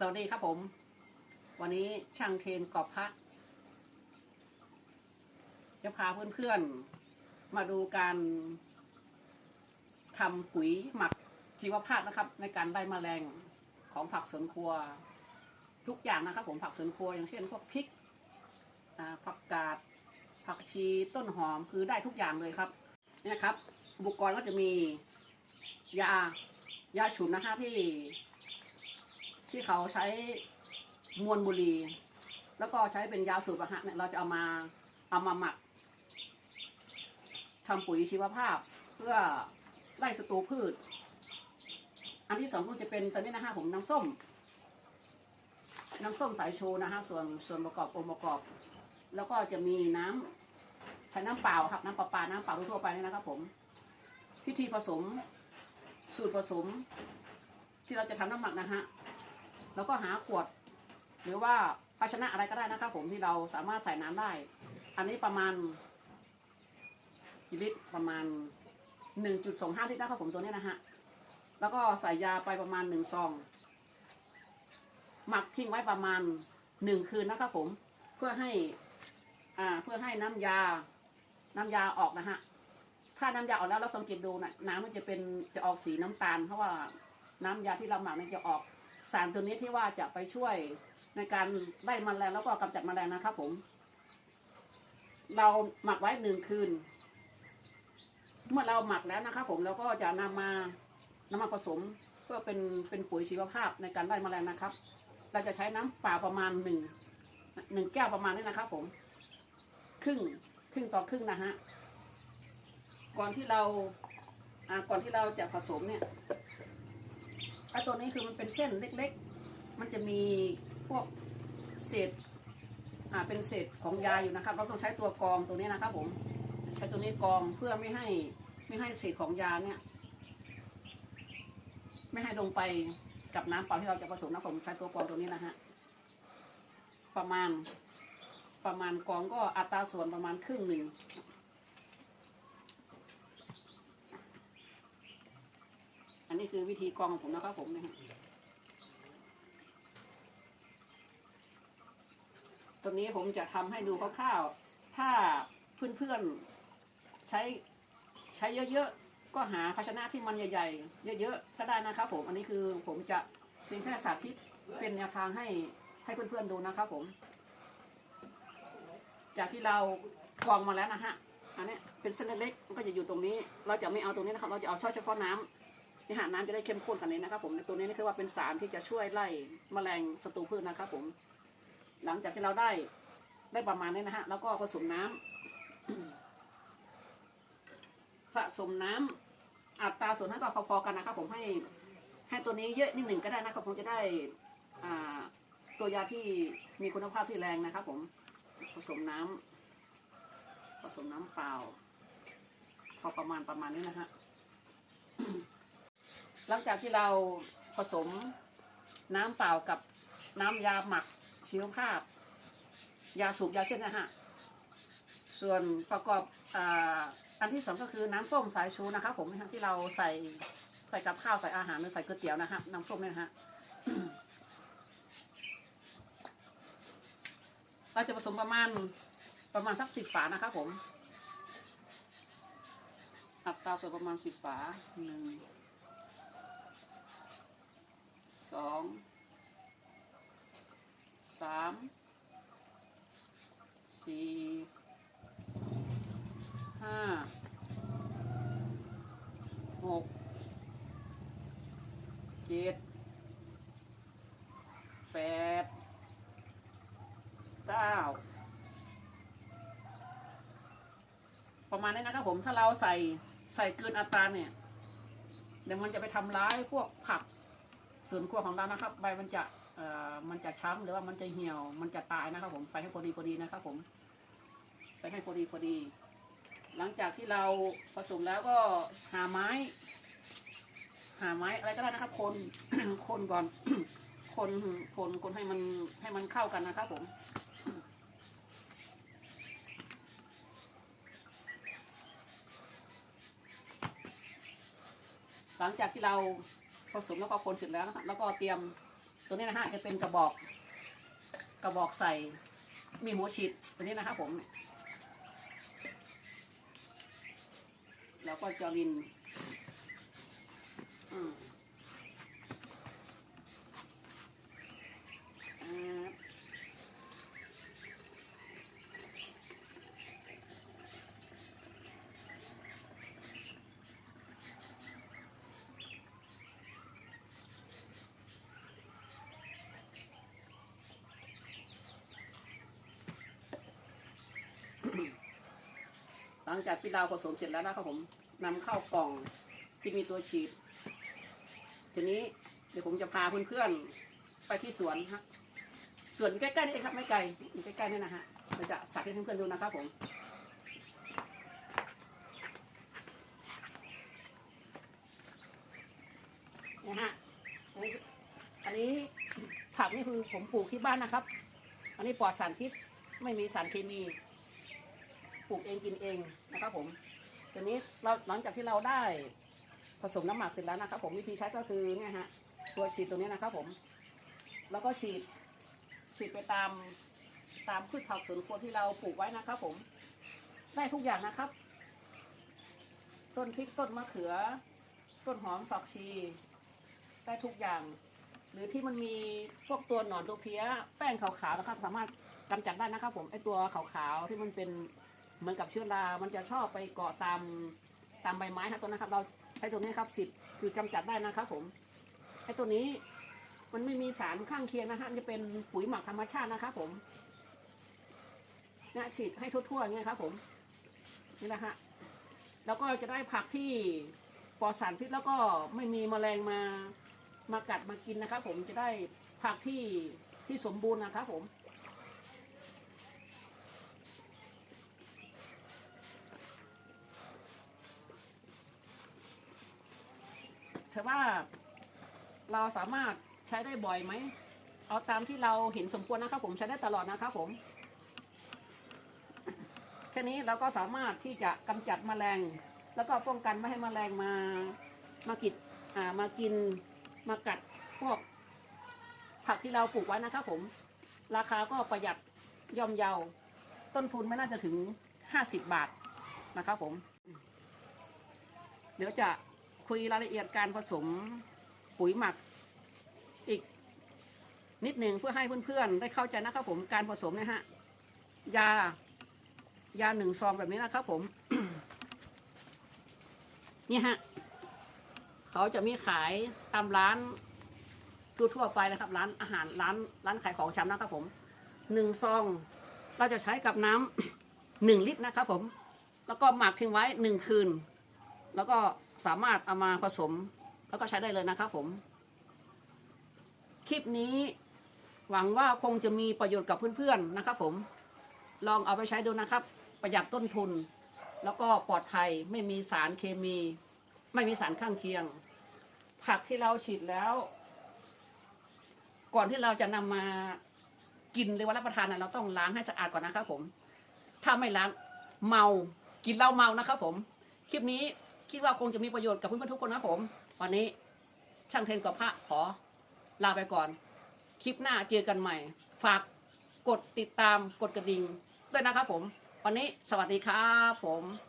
สวัสดีครับผม วันนี้ช่างเทนกอบพักจะพาเพื่อนๆ มาดูการทำปุ๋ยหมักชีวภาพนะครับ ในการไล่แมลงของผักสวนครัว ทุกอย่างนะครับ ผมผักสวนครัวอย่างเช่นพวกพริกผักกาดผักชีต้นหอมคือได้ทุกอย่างเลยครับเนี่ยครับ อุปกรณ์ก็จะมียายาฉุนนะคะที่ ที่เขาใช้มวลบุรี แล้วก็ใช้เป็นยาสูบอะฮะเนี่ยเราจะเอามาเอามาหมักทำปุ๋ยชีวภาพ เพื่อไล่ศัตรูพืช อันที่สองก็จะเป็นตัวนี้นะฮะผมน้ำส้ม น้ำส้มสายชูนะฮะส่วนส่วนประกอบองค์ประกอบ แล้วก็จะมีน้ำใช้น้ำเปล่าครับน้ำประปาน้ำเปล่าทั่วไปนี่นะครับผมพิธีผสมสูตรผสม ที่เราจะทำน้ำหมักนะฮะ แล้วก็หาขวด หรือว่าภาชนะอะไรก็ได้นะครับ ผมที่เราสามารถใส่น้ำได้ อันนี้ประมาณกี่ลิตรประมาณ 1.25 ลิตรนะครับผมตัวนี้นะฮะแล้วก็ใส่ยาไปประมาณหนึ่งซอง หมักทิ้งไว้ประมาณหนึ่งคืนนะครับผม เพื่อให้อ่าเพื่อให้น้ำยา น้ำยาออกนะฮะ ถ้าน้ำยาออกแล้วเราสังเกตดูนะน้ำมันจะเป็นจะออกสีน้ำตาล เพราะว่าน้ำยาที่เราหมักเนี่จะออก สารตัวนี้ที่ว่าจะไปช่วยในการไล่แมลงแล้วก็กำจัดมแมลงนะครับผม เราหมักไว้หนึ่งคืน เมื่อเราหมักแล้วนะครับผมเราก็จะนำมานำมาผสมเพื่อเป็นเป็นปุ๋ยชีวภาพในการไล่แมลงนะครับ เราจะใช้น้ำเปล่าประมาณหนึ่งหนึ่งแก้วประมาณนี้นะครับ ผม ครึ่งครึ่งต่อครึ่งนะฮะก่อนที่เราอ่าก่อนที่เราจะผสมเนี่ย อ้ตัวนี้คือมันเป็นเส้นเล็กๆ มันจะมีพวกเศษอ่าเป็นเศษของยาอยู่นะครับ เราต้องใช้ตัวกรองตัวนี้นะครับผม ใช้ตัวนี้กรองเพื่อไม่ให้ไม่ให้เศษของยาเนี่ยไม่ให้ลงไปกับน้ำเปล่าที่เราจะผสมนะผมใช้ตัวกรองตัวนี้นะฮะประมาณประมาณกองก็อัตราส่วนประมาณครึ่งหนึ่ง นนี้คือวิธีกรองของผมนะครับผมนะฮะตัวนี้ผมจะทำให้ดูคร่าวๆ ถ้าเพื่อนๆใช้ใช้เยอะๆ ก็หาภาชนะที่มันใหญ่ๆ เยอะๆ ก็ได้นะครับผม อันนี้คือผมจะเป็นแค่สาธิตเป็นแนวทางให้ให้เพื่อนๆดูนะครับผม จากที่เรากรองมาแล้วนะฮะ อันนี้เป็นเส้นเล็กๆมันก็จะอยู่ตรงนี้ เราจะไม่เอาตรงนี้นะครับ เราจะเอาเฉพาะเฉพาะน้ำ นี่หาน้ำจะได้เข้มข้นกันนี้นะครับผมในตัวนี้นี่คือว่าเป็นสารที่จะช่วยไล่แมลงศัตรูพืชนะครับผม หลังจากที่เราได้ได้ประมาณนี้นะฮะแล้วก็ผสมน้ำผสมน้ำอัตราส่วนให้ก็พอๆกันนะครับผมให้ให้ตัวนี้เยอะนิดหนึ่งก็ได้นะครับผมจะได้อ่าตัวยาที่มีคุณภาพที่แรงนะครับผมผสมน้ำผสมน้ำเปล่า พอประมาณประมาณนี้นะฮะ หลังจากที่เราผสมน้ำเปล่ากับน้ำยาหมักชีวภาพ ยาสูบยาเส้นนะฮะส่วนประกอบอาอันที่สองก็คือน้ำส้มสายชูนะครับผมนะฮะที่เราใส่ใส่กับข้าวใส่อาหารหรือใส่ก๋วยเตี๋ยวนะฮะน้ำส้มเนี่ยนะฮะเราจะผสมประมาณประมาณสักสิบฝานะครับผมอัตราส่วนประมาณสิบฝาหนึ่ง สองสามสี่ห้าหกเจ็ดแปดเก้าประมาณนี้นะครับผมถ้าเราใส่ใส่เกินอัตราเนี่ยเดี๋ยวมันจะไปทำร้ายพวกผัก ส่วนครัวของเรานะครับ ใบมันจะเอ่อมันจะช้ำหรือว่ามันจะเหี่ยว มันจะตายนะครับ ผมใส่ให้พอดีพอดีนะครับ ผม ใส่ให้พอดีพอดี หลังจากที่เราผสมแล้วก็หาไม้ หาไม้อะไรก็ได้นะครับ คน คนก่อน คนคนคนให้มันให้มันเข้ากันนะครับ ผมหลังจากที่เรา ผสมแล้วก็คนเสร็จแล้วนะคะแล้วก็เตรียมตัวนี้นะฮะจะเป็นกระบอก กระบอกใส่มีหัวฉีดตัวนี้นะครับผมเนี่ยแล้วก็จอรินอืม หลังจากที่เราผสมเสร็จแล้วนะครับผมนำเข้ากล่องที่มีตัวฉีด ทีนี้เดี๋ยวผมจะพาเพื่อนๆไปที่สวนฮะสวนใกล้ๆนี่เองครับไม่ไกลอยู่ใกล้ๆนี่นะฮะเราจะสาธิตให้เพื่อนๆดูนะครับผมนะฮะอันนี้ผักนี่คือผมปลูกที่บ้านนะครับ อันนี้ปลอดสารพิษไม่มีสารเคมี ปลูกเองกินเองนะครับผมทีนี้เราหลังจากที่เราได้ผสมน้ำหมักเสร็จแล้วนะครับ ผมวิธีใช้ก็คือเนี่ยฮะตัวฉีดตัวนี้นะครับผม แล้วก็ฉีดฉีดไปตามตามพืชผักสวนครัวที่เราปลูกไว้นะครับผม ได้ทุกอย่างนะครับ ต้นพริกต้นมะเขือ ต้นหอมฝักชี ได้ทุกอย่าง หรือที่มันมีพวกตัวหนอนตัวเพี้ย แป้งขาวๆนะครับ สามารถกำจัดได้นะครับ ผมไอตัวขาวๆที่มันเป็น เหมือนกับเชื้อรา มันจะชอบไปเกาะตามตามใบไม้ครับตัวนะครับ เราไอ้ตัวนี้ครับฉีดคือกำจัดได้นะครับผมไอ้ตัวนี้มันไม่มีสารข้างเคียงนะฮะจะเป็นปุ๋ยหมักธรรมชาตินะครับผมนะฉีดให้ทั่วๆอย่างเงี้ยครับผมนี่นะฮะแล้วก็จะได้ผักที่ปลอดสารพิษแล้วก็ไม่มีแมลงมามากัดมากินนะครับผมจะได้ผักที่ที่สมบูรณ์นะครับผม ถือว่า เราสามารถใช้ได้บ่อยไหม เอาตามที่เราเห็นสมควรนะครับผมใช้ได้ตลอดนะครับผม แค่นี้เราก็สามารถที่จะกำจัดแมลง แล้วก็ป้องกันไม่ให้แมลงมามากิดอ่ามากินมากัดพวกผักที่เราปลูกไว้นะครับผม ราคาก็ประหยัดย่อมเยา ต้นทุนไม่น่าจะถึง 50 บาทนะครับผม เดี๋ยวจะ คุยรายละเอียดการผสมปุ๋ยหมักอีกนิดหนึ่งเพื่อให้เพื่อนๆได้เข้าใจนะครับผมการผสมนะฮะยายาหนึ่งซองแบบนี้นะครับผม นี่ฮะเขาจะมีขายตามร้านทั่วๆไปนะครับ ร้านอาหารร้านร้านขายของชำนะครับผมหนึ่งซองเราจะใช้กับน้ำหนึ่งลิตรนะครับผม แล้วก็หมักทิ้งไว้หนึ่งคืน แล้วก็ สามารถเอามาผสมแล้วก็ใช้ได้เลยนะครับผม คลิปนี้หวังว่าคงจะมีประโยชน์กับเพื่อนๆนะครับผม ลองเอาไปใช้ดูนะครับ ประหยัดต้นทุน แล้วก็ปลอดภัยไม่มีสารเคมี ไม่มีสารข้างเคียง ผักที่เราฉีดแล้ว ก่อนที่เราจะนำมากินหรือว่ารับประทานนะเราต้องล้างให้สะอาดก่อนนะครับผม ถ้าไม่ล้างเมากินเหล้าเมานะครับผม คลิปนี้ คิดว่าคงจะมีประโยชน์กับเพื่อนๆทุกคนนะผม วันนี้ช่างเทนกับพระขอลาไปก่อน คลิปหน้าเจอกันใหม่ ฝากกดติดตามกดกระดิ่งด้วยนะครับผม วันนี้สวัสดีครับผม